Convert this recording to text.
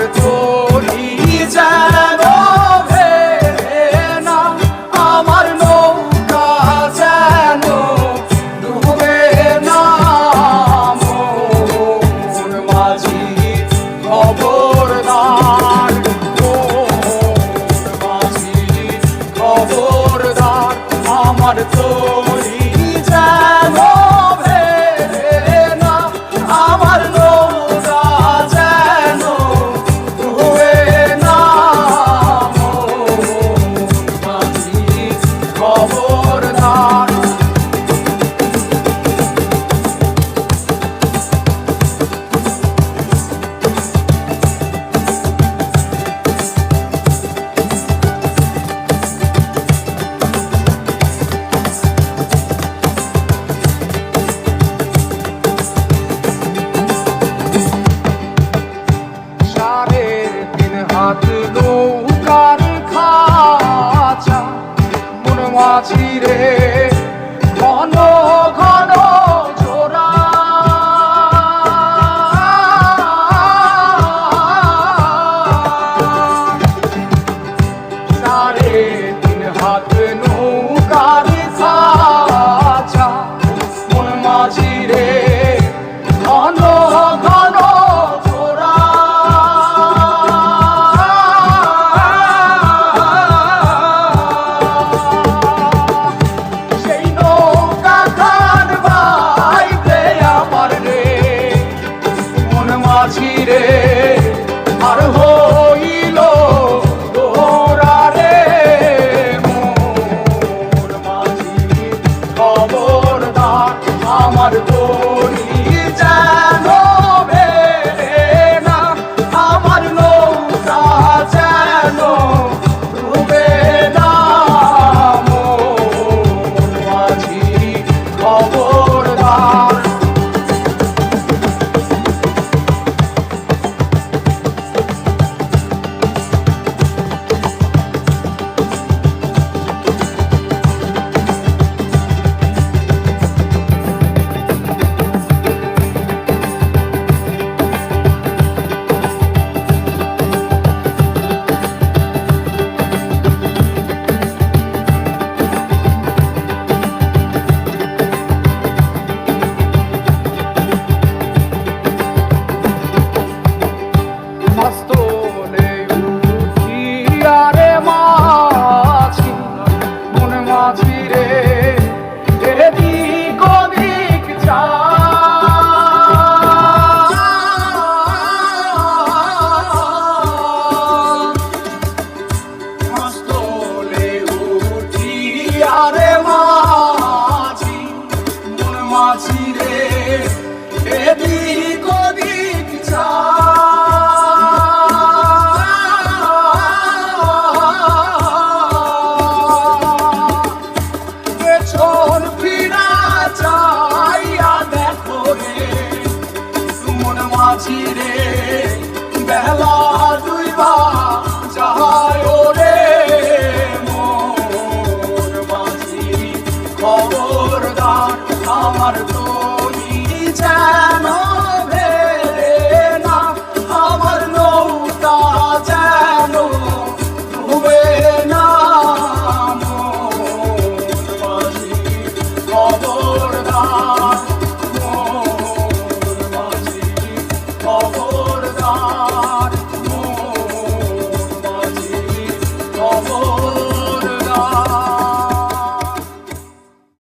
gotta talk. ছিড়ে খবর আমার পরিচয় বেলা দুইবা যাহায় রে মোর মাঝি খবরদার আমার তরি যায়।